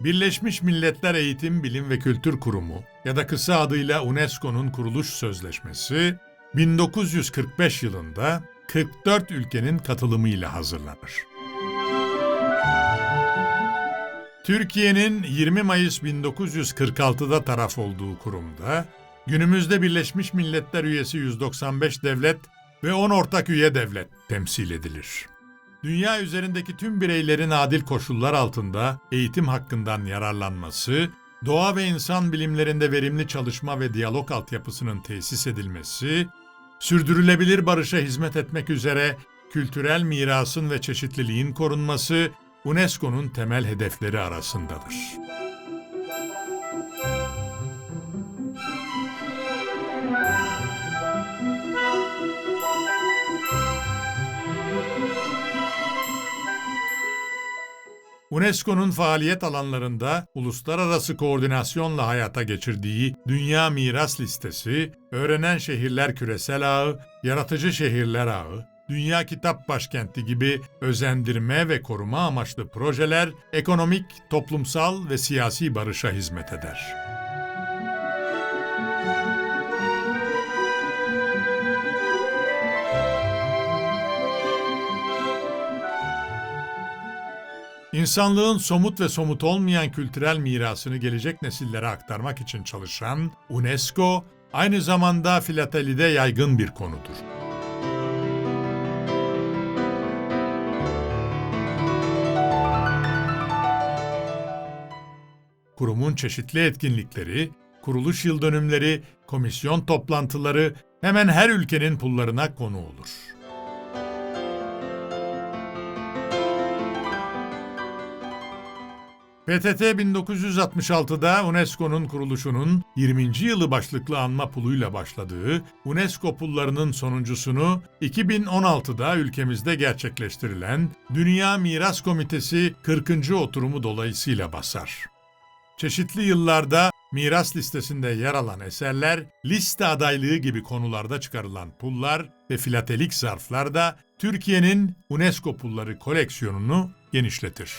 Birleşmiş Milletler Eğitim, Bilim ve Kültür Kurumu ya da kısa adıyla UNESCO'nun kuruluş sözleşmesi 1945 yılında 44 ülkenin katılımıyla hazırlanır. Türkiye'nin 20 Mayıs 1946'da taraf olduğu kurumda günümüzde Birleşmiş Milletler üyesi 195 devlet ve 10 ortak üye devlet temsil edilir. Dünya üzerindeki tüm bireylerin adil koşullar altında eğitim hakkından yararlanması, doğa ve insan bilimlerinde verimli çalışma ve diyalog altyapısının tesis edilmesi, sürdürülebilir barışa hizmet etmek üzere kültürel mirasın ve çeşitliliğin korunması UNESCO'nun temel hedefleri arasındadır. UNESCO'nun faaliyet alanlarında uluslararası koordinasyonla hayata geçirdiği Dünya Miras Listesi, Öğrenen Şehirler Küresel Ağı, Yaratıcı Şehirler Ağı, Dünya Kitap Başkenti gibi özendirme ve koruma amaçlı projeler ekonomik, toplumsal ve siyasi barışa hizmet eder. İnsanlığın somut ve somut olmayan kültürel mirasını gelecek nesillere aktarmak için çalışan UNESCO, aynı zamanda filatelide yaygın bir konudur. Kurumun çeşitli etkinlikleri, kuruluş yıl dönümleri, komisyon toplantıları hemen her ülkenin pullarına konu olur. PTT 1966'da UNESCO'nun kuruluşunun 20. yılı başlıklı anma puluyla başladığı UNESCO pullarının sonuncusunu 2016'da ülkemizde gerçekleştirilen Dünya Miras Komitesi 40. oturumu dolayısıyla basar. Çeşitli yıllarda miras listesinde yer alan eserler, liste adaylığı gibi konularda çıkarılan pullar ve filatelik zarflar da Türkiye'nin UNESCO pulları koleksiyonunu genişletir.